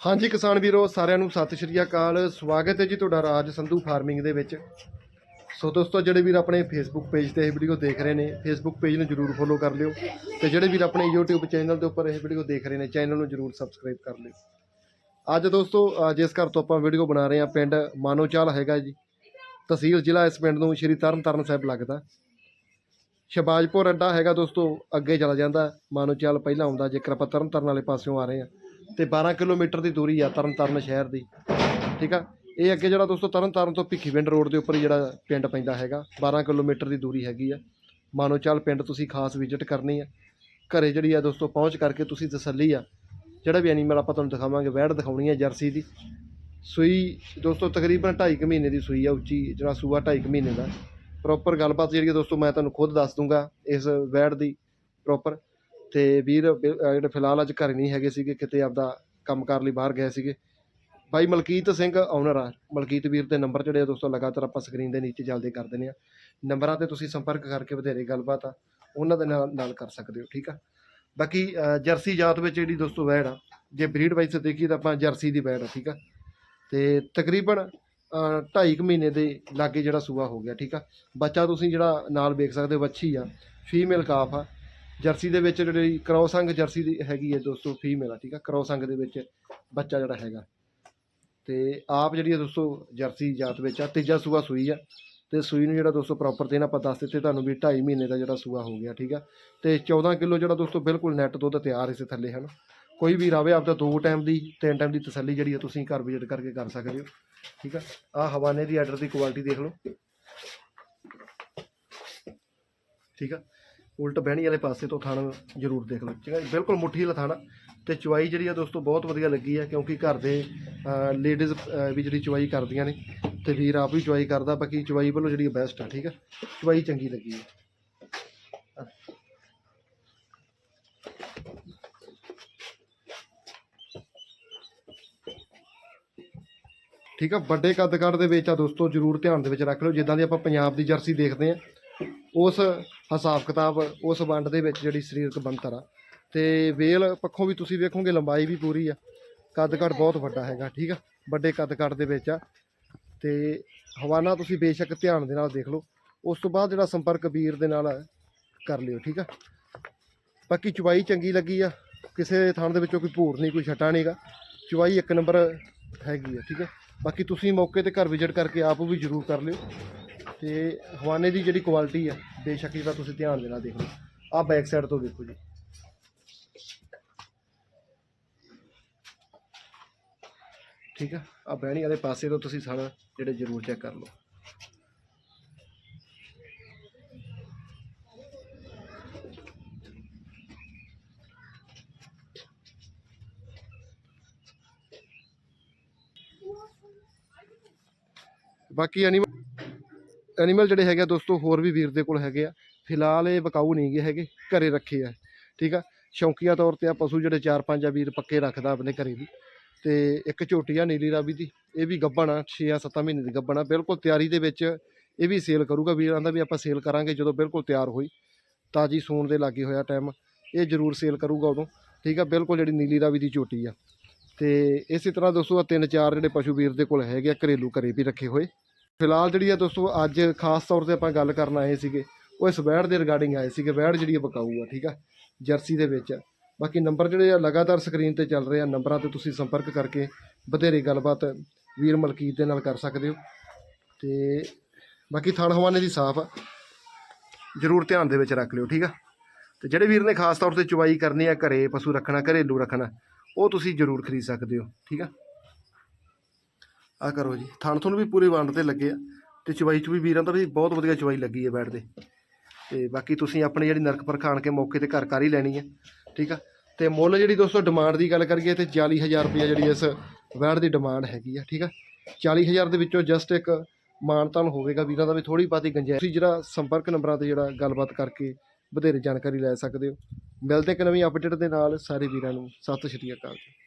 ਹਾਂਜੀ ਕਿਸਾਨ ਵੀਰੋ, ਸਾਰਿਆਂ ਨੂੰ ਸਤਿ ਸ਼੍ਰੀ ਅਕਾਲ। ਸਵਾਗਤ ਹੈ ਜੀ ਤੁਹਾਡਾ ਰਾਜ ਸੰਧੂ ਫਾਰਮਿੰਗ ਦੇ ਵਿੱਚ। ਸੋ ਦੋਸਤੋ, ਜਿਹੜੇ ਵੀਰ ਆਪਣੇ ਫੇਸਬੁੱਕ ਪੇਜ ਤੇ ਇਹ ਵੀਡੀਓ ਦੇਖ ਰਹੇ ਨੇ ਫੇਸਬੁੱਕ ਪੇਜ ਨੂੰ ਜਰੂਰ ਫੋਲੋ ਕਰ ਲਿਓ ਤੇ ਜਿਹੜੇ ਵੀਰ ਆਪਣੇ YouTube ਚੈਨਲ ਦੇ ਉੱਪਰ ਇਹ ਵੀਡੀਓ ਦੇਖ ਰਹੇ ਨੇ ਚੈਨਲ ਨੂੰ ਜਰੂਰ ਸਬਸਕ੍ਰਾਈਬ ਕਰ ਲਿਓ। ਅੱਜ ਦੋਸਤੋ ਜਿਸ ਘਰ ਤੋਂ ਆਪਾਂ ਵੀਡੀਓ ਬਣਾ ਰਹੇ ਹਾਂ, ਪਿੰਡ ਮਾਨੋਚਾਲ ਹੈਗਾ ਜੀ। ਤਹਿਸੀਲ ਜ਼ਿਲ੍ਹਾ ਇਸ ਪਿੰਡ ਨੂੰ ਸ਼੍ਰੀ ਤਰਨ ਤਰਨਤਾਰਨ ਸਾਹਿਬ ਲੱਗਦਾ। ਸ਼ਬਾਜਪੁਰ ਅੱਡਾ ਹੈਗਾ ਦੋਸਤੋ, ਅੱਗੇ ਚਲਾ ਜਾਂਦਾ। ਮਾਨੋਚਾਲ ਪਹਿਲਾਂ ਆਉਂਦਾ, ਜੇਕਰ ਆਪਾਂ ਤਰਨ ਤਰਨਤਾਰਨ ਵਾਲੇ ਪਾਸਿਓਂ ਆ ਰਹੇ ਹਾਂ। ਤੇ 12 ਕਿਲੋਮੀਟਰ ਦੀ ਦੂਰੀ ਆ ਤਰਨਤਾਰਨ ਸ਼ਹਿਰ ਦੀ, ਠੀਕ ਆ? ਇਹ ਅੱਗੇ ਜਿਹੜਾ ਦੋਸਤੋ ਤਰਨਤਾਰਨ ਤੋਂ ਭਿੱਖੀਵਿੰਡ ਰੋਡ ਦੇ ਉੱਪਰ ਹੀ ਜਿਹੜਾ ਪਿੰਡ ਪੈਂਦਾ ਹੈਗਾ 12 ਕਿਲੋਮੀਟਰ ਦੀ ਦੂਰੀ ਹੈਗੀ ਆ। ਮਾਨੋਚਾਲ ਪਿੰਡ ਤੁਸੀਂ ਖਾਸ ਵਿਜ਼ਿਟ ਕਰਨੀ ਆ। ਘਰੇ ਜਿਹੜੀ ਆ ਦੋਸਤੋ ਪਹੁੰਚ ਕਰਕੇ ਤੁਸੀਂ ਤਸੱਲੀ ਆ। ਜਿਹੜਾ ਵੀ ਐਨੀਮਲ ਆਪਾਂ ਤੁਹਾਨੂੰ ਦਿਖਾਵਾਂਗੇ, ਵੈੜ ਦਿਖਾਉਣੀ ਆ ਜਰਸੀ ਦੀ। ਸੂਈ ਦੋਸਤੋ ਤਕਰੀਬਨ 2.5 ਮਹੀਨੇ ਦੀ ਸੂਈ ਆ, ਉੱਚੀ ਜਿਹੜਾ ਸੂਆ 2.5 ਮਹੀਨੇ ਦਾ। ਪ੍ਰੋਪਰ ਗੱਲਬਾਤ ਜਿਹੜੀ ਆ ਦੋਸਤੋ ਮੈਂ ਤੁਹਾਨੂੰ ਖੁਦ ਦੱਸ ਦੂੰਗਾ ਇਸ ਵੈੜ ਦੀ ਪ੍ਰੋਪਰ ਤੇ ਵੀਰ ਬਿ- ਅਹ ਜਿਹੜੇ ਫਿਲਹਾਲ ਅੱਜ ਘਰ ਨਹੀਂ ਹੈਗੇ ਸੀਗੇ ਕਿਤੇ ਆਪਦਾ ਕੰਮਕਾਰ ਲਈ ਬਾਹਰ ਗਏ ਸੀਗੇ। ਬਾਈ ਮਲਕੀਤ ਸਿੰਘ ਓਨਰ ਆ। ਮਲਕੀਤ ਵੀਰ ਦੇ ਨੰਬਰ ਜਿਹੜੇ ਆ ਦੋਸਤੋ ਲਗਾਤਾਰ ਆਪਾਂ ਸਕਰੀਨ ਦੇ ਨੀਚੇ ਜਲਦੀ ਕਰ ਦਿੰਦੇ ਆ। ਨੰਬਰਾਂ ਤੇ ਤੁਸੀਂ ਸੰਪਰਕ ਕਰਕੇ ਵਧੇਰੇ ਗੱਲਬਾਤ ਆ ਉਹਨਾਂ ਦੇ ਨਾਲ ਨਾਲ ਕਰ ਸਕਦੇ ਹੋ ਠੀਕ ਆ? ਬਾਕੀ ਅਹ, ਜਰਸੀ ਜਾਤ ਵਿੱਚ ਜਿਹੜੀ ਦੋਸਤੋ ਵੈੜ ਆ ਜੇ ਬਰੀਡ ਵਾਈਜ਼ ਦੇਖੀਏ ਤਾਂ ਆਪਾਂ ਜਰਸੀ ਦੀ ਵੈੜ ਆ ਠੀਕ ਆ? ਤੇ ਤਕਰੀਬਨ ਅਹ, ਢਾਈ ਕੁ ਮਹੀਨੇ ਦੇ ਲਾਗੇ ਜਿਹੜਾ ਸੂਆ ਹੋ ਗਿਆ ਠੀਕ ਆ? ਬੱਚਾ ਤੁਸੀਂ ਜਿਹੜਾ ਨਾਲ ਵੇਖ ਸਕਦੇ ਹੋ ਵੱਛੀ ਆ ਫੀਮੇਲ ਕਾਫ ਆ। ਜਰਸੀ ਦੇ ਵਿੱਚ ਜਿਹੜੀ ਕ੍ਰੋਸ ਜਰਸੀ ਦੀ ਹੈਗੀ ਹੈ ਦੋਸਤੋ ਫੀਮੇਲ ਆ, ਠੀਕ ਆ? ਕ੍ਰੋਸ ਦੇ ਵਿੱਚ ਬੱਚਾ ਜਿਹੜਾ ਹੈਗਾ। ਤੇ ਆਪ ਜਿਹੜੀ ਹੈ ਦੋਸਤੋ, ਜਰਸੀ ਜਾਤ ਵਿੱਚ ਆ, ਤੀਜਾ ਸੂਆ ਸੂਈ ਆ। ਤੇ ਸੂਈ ਨੂੰ ਜਿਹੜਾ ਦੋਸਤੋ ਪ੍ਰੋਪਰ ਤੇ ਨਾ ਆਪਾਂ ਦੱਸ ਦਿੱਤੇ, ਤੁਹਾਨੂੰ ਵੀ 2.5 ਮਹੀਨੇ ਦਾ ਜਿਹੜਾ ਸੂਆ ਹੋ ਗਿਆ, ਠੀਕ ਆ? ਤੇ 14 ਕਿਲੋ ਜਿਹੜਾ ਦੋਸਤੋ ਬਿਲਕੁਲ ਨੈਟ ਦੁੱਧ ਤਿਆਰ ਇਸੇ ਥੱਲੇ, ਹਨ? ਕੋਈ ਵੀ ਰਾਵੇ ਆਪਦਾ ਦੋ ਟਾਈਮ ਦੀ, ਤਿੰਨ ਟਾਈਮ ਦੀ ਤਸੱਲੀ ਜਿਹੜੀ ਹੈ ਤੁਸੀਂ ਘਰ ਵਿਜ਼ਿਟ ਕਰਕੇ ਕਰ ਸਕਦੇ ਹੋ, ਠੀਕ ਆ? ਆ ਹਵਾਨੇ ਦੀ ਆਰਡਰ ਦੀ ਕੁਆਲਿਟੀ ਦੇਖ ਲਓ। ਠੀਕ ਆ? ਉਲਟ ਬਹਿਣੀ ਵਾਲੇ ਪਾਸੇ ਤੋਂ ਥਾਣਾ ਜ਼ਰੂਰ ਦੇਖ ਲਓ। ਠੀਕ ਹੈ ਬਿਲਕੁਲ ਮੁੱਠੀ ਵਾਲਾ ਥਾਣਾ। ਤੇ ਚੁਆਈ ਜਿਹੜੀ ਆ ਦੋਸਤੋ, ਬਹੁਤ ਵਧੀਆ ਲੱਗੀ ਆ, ਕਿਉਂਕਿ ਘਰ ਦੇ ਲੇਡੀਜ਼ ਵੀ ਜਿਹੜੀ ਚੁਆਈ ਕਰਦੀਆਂ ਨੇ, ਤੇ ਵੀਰ ਆਪ ਵੀ ਚੁਆਈ ਕਰਦਾ, ਬਾਕੀ ਚੁਆਈ ਵੱਲੋਂ ਜਿਹੜੀ ਬੈਸਟ ਆ, ਠੀਕ ਆ? ਚੁਆਈ ਚੰਗੀ ਲੱਗੀ ਆ। ਠੀਕ ਆ, ਵੱਡੇ ਕੱਦ ਕੱਦ ਦੇ ਵਿੱਚ ਆ ਦੋਸਤੋ, ਜਰੂਰ ਧਿਆਨ ਦੇ ਵਿੱਚ ਰੱਖ ਲਓ। ਜਿੱਦਾਂ ਦੀ ਆਪਾਂ ਪੰਜਾਬ ਦੀ ਜਰਸੀ ਦੇਖਦੇ ਆ ਉਸ ਹਿਸਾਬ ਕਿਤਾਬ, ਉਸ ਵੰਡ ਦੇ ਵਿੱਚ ਜਿਹੜੀ ਸਰੀਰਕ ਬਣਤਰ ਆ। ਤੇ ਵੇਲ ਪੱਖੋਂ ਵੀ ਤੁਸੀਂ ਵੇਖੋਗੇ, ਲੰਬਾਈ ਵੀ ਪੂਰੀ ਆ। ਕੱਦ ਕੱਦ ਬਹੁਤ ਵੱਡਾ ਹੈਗਾ, ਠੀਕ ਆ? ਵੱਡੇ ਕੱਦ ਕੱਦ ਦੇ ਵਿੱਚ ਆ। ਤੇ ਹਵਾਨਾ ਤੁਸੀਂ ਬੇਸ਼ੱਕ ਧਿਆਨ ਦੇ ਨਾਲ ਦੇਖ ਲਓ। ਉਸ ਤੋਂ ਬਾਅਦ ਜਿਹੜਾ ਸੰਪਰਕ ਵੀਰ ਦੇ ਨਾਲ ਕਰ ਲਿਓ, ਠੀਕ ਆ? ਬਾਕੀ ਚੁਬਾਈ ਚੰਗੀ ਲੱਗੀ ਆ। ਕਿਸੇ ਥਾਂ ਦੇ ਵਿੱਚੋਂ ਕੋਈ ਭੂਰ ਨਹੀਂ, ਕੋਈ ਛਟਾ ਨਹੀਂਗਾ ਚੁਬਾਈ ਇੱਕ ਨੰਬਰ ਹੈਗੀ ਆ, ਠੀਕ ਆ? ਬਾਕੀ ਤੁਸੀਂ ਮੌਕੇ ਤੇ ਘਰ ਵਿਜ਼ਿਟ ਕਰਕੇ ਆਪ ਵੀ ਜ਼ਰੂਰ ਕਰ ਲਿਓ। ਤੇ ਹਵਾਨੇ ਦੀ ਜਿਹੜੀ ਕੁਆਲਿਟੀ ਆ, ਬੇਸ਼ੱਕ ਇਹਦਾ ਤੁਸੀਂ ਧਿਆਨ ਦੇਣਾ ਨਾਲ ਦੇਖ ਲਓ। ਆਹ ਬੈਕ ਸਾਈਡ ਤੋਂ ਦੇਖੋ ਜੀ। ਠੀਕ ਆ? ਆ ਬਹਿਣੀ ਵਾਲੇ ਪਾਸੇ ਤੋਂ ਤੁਸੀਂ ਸਾਰਾ ਜਿਹੜੇ ਜ਼ਰੂਰ ਚੈੱਕ ਕਰ ਲਓ। ਬਾਕੀ ਐਨੀਮਲ ਐਨੀਮਲ ਜਿਹੜੇ ਹੈਗੇ ਆ ਦੋਸਤੋ, ਹੋਰ ਵੀ ਵੀਰ ਦੇ ਕੋਲ ਹੈਗੇ ਆ। ਫਿਲਹਾਲ ਇਹ ਬਕਾਊ ਨਹੀਂ ਗਏ ਹੈਗੇ, ਘਰੇ ਰੱਖੇ ਆ। ਠੀਕ ਆ? ਸ਼ੌਂਕੀਆ ਤੌਰ ਤੇ ਆ ਪਸ਼ੂ ਜਿਹੜੇ ਚਾਰ ਪੰਜ ਆ ਵੀਰ ਪੱਕੇ ਰੱਖਦਾ ਆਪਣੇ ਘਰੇ ਵੀ। ਤੇ ਇੱਕ ਝੋਟੀ ਆ ਨੀਲੀ ਰਾਵੀ ਦੀ, ਇਹ ਵੀ ਗੱਬਣ ਆ 6-7 ਮਹੀਨੇ ਦੀ ਗੱਬਣ ਆ। ਬਿਲਕੁਲ ਤਿਆਰੀ ਦੇ ਵਿੱਚ ਇਹ ਵੀ ਸੇਲ ਕਰੂਗਾ, ਵੀਰਾਂ ਦਾ ਵੀ ਆਪਾਂ ਸੇਲ ਕਰਾਂਗੇ ਜਦੋਂ ਬਿਲਕੁਲ ਤਿਆਰ ਹੋਈ। ਤਾਜੀ ਸੂਣ ਦੇ ਲਾਗੇ ਹੋਇਆ ਟਾਈਮ ਇਹ ਜ਼ਰੂਰ ਸੇਲ ਕਰੂਗਾ ਉਦੋਂ। ਠੀਕ ਆ? ਬਿਲਕੁਲ ਜਿਹੜੀ ਨੀਲੀ ਰਾਵੀ ਦੀ ਝੋਟੀ ਆ। ਤੇ ਇਸੇ ਤਰ੍ਹਾਂ ਦੋਸਤੋ, ਆਹ ਤਿੰਨ ਚਾਰ ਜਿਹੜੇ ਪਸ਼ੂ ਵੀਰ ਦੇ ਕੋਲ ਹੈਗੇ ਆ, ਘਰੇਲੂ ਘਰੇ ਵੀ ਰੱਖੇ ਹੋਏ। ਫਿਲਹਾਲ ਜਿਹੜੀ ਆ ਦੋਸਤੋ, ਅੱਜ ਖਾਸ ਤੌਰ ਤੇ ਆਪਾਂ ਗੱਲ ਕਰਨ ਆਏ ਸੀਗੇ, ਉਹ ਇਸ ਵੈੜ ਦੇ ਰਿਗਾਰਡਿੰਗ ਆਏ ਸੀਗੇ, ਵੈੜ ਜਿਹੜੀ ਆ ਬਕਾਊ ਆ, ਠੀਕ ਆ, ਜਰਸੀ ਦੇ ਵਿੱਚ। ਬਾਕੀ ਨੰਬਰ ਜਿਹੜੇ ਆ ਲਗਾਤਾਰ ਸਕਰੀਨ ਤੇ ਚੱਲ ਰਹੇ ਆ, ਨੰਬਰਾਂ ਤੇ ਤੁਸੀਂ ਸੰਪਰਕ ਕਰਕੇ ਬਥੇਰੀ ਗੱਲਬਾਤ ਵੀਰ ਮਲਕੀਤ ਦੇ ਨਾਲ ਕਰ ਸਕਦੇ ਹੋ। ਤੇ ਬਾਕੀ ਥਣ ਹਵਾਨੇ ਦੀ ਸਾਫ਼ ਆ, ਜ਼ਰੂਰ ਧਿਆਨ ਦੇ ਵਿੱਚ ਰੱਖ ਲਿਓ, ਠੀਕ ਆ। ਤੇ ਜਿਹੜੇ ਵੀਰ ਨੇ ਖਾਸ ਤੌਰ ਤੇ ਚੁਵਾਈ ਕਰਨੀ ਆ, ਘਰੇ, ਪਸ਼ੂ ਰੱਖਣਾ, ਘਰੇਲੂ ਰੱਖਣਾ, ਉਹ ਤੁਸੀਂ ਜ਼ਰੂਰ ਖਰੀਦ ਸਕਦੇ ਹੋ, ਠੀਕ ਆ। ਆ ਕਰੋ ਜੀ। ਥਣ ਤੁਹਾਨੂੰ ਵੀ ਪੂਰੇ ਵੰਡ ਤੇ ਲੱਗੇ ਆ ਤੇ ਚਵਾਈ ਚ ਵੀ ਵੀਰਾਂ ਦਾ ਵੀ ਬਹੁਤ ਵਧੀਆ ਚਵਾਈ ਲੱਗੀ ਹੈ ਬੈਠ ਦੇ। ਤੇ ਬਾਕੀ ਤੁਸੀਂ ਆਪਣੀ ਜਿਹੜੀ ਨਰਕ ਪਰਖਾਣ ਕੇ ਮੌਕੇ ਤੇ ਘਰ ਕਰ ਹੀ ਲੈਣੀ ਹੈ ਠੀਕ ਆ? ਤੇ ਮੁੱਲ ਜਿਹੜੀ ਦੋਸਤੋ ਡਿਮਾਂਡ ਦੀ ਗੱਲ ਕਰੀਏ ਤੇ 40000 ਰੁਪਏ ਜਿਹੜੀ ਇਸ ਵੈੜ ਦੀ ਡਿਮਾਂਡ ਹੈਗੀ ਆ, ਠੀਕ ਆ? 40000 ਦੇ ਵਿੱਚੋਂ ਜਸਟ ਇੱਕ ਮਾਨਤਾਨ ਹੋਵੇਗਾ, ਵੀਰਾਂ ਦਾ ਵੀ ਥੋੜੀ ਬਾਤੀ ਗੰਜਾਇਸ਼ ਤੁਸੀਂ ਜਿਹੜਾ ਸੰਪਰਕ ਨੰਬਰਾਂ ਤੇ ਜਿਹੜਾ ਗੱਲਬਾਤ ਕਰਕੇ ਵਧੇਰੇ ਜਾਣਕਾਰੀ ਲੈ ਸਕਦੇ ਹੋ। ਮਿਲਦੇ ਇੱਕ ਨਵੀਂ ਅਪਡੇਟ ਦੇ ਨਾਲ ਸਾਰੇ ਵੀਰਾਂ ਨੂੰ। ਸਤਿ ਸ਼੍ਰੀ ਅਕਾਲ ਜੀ।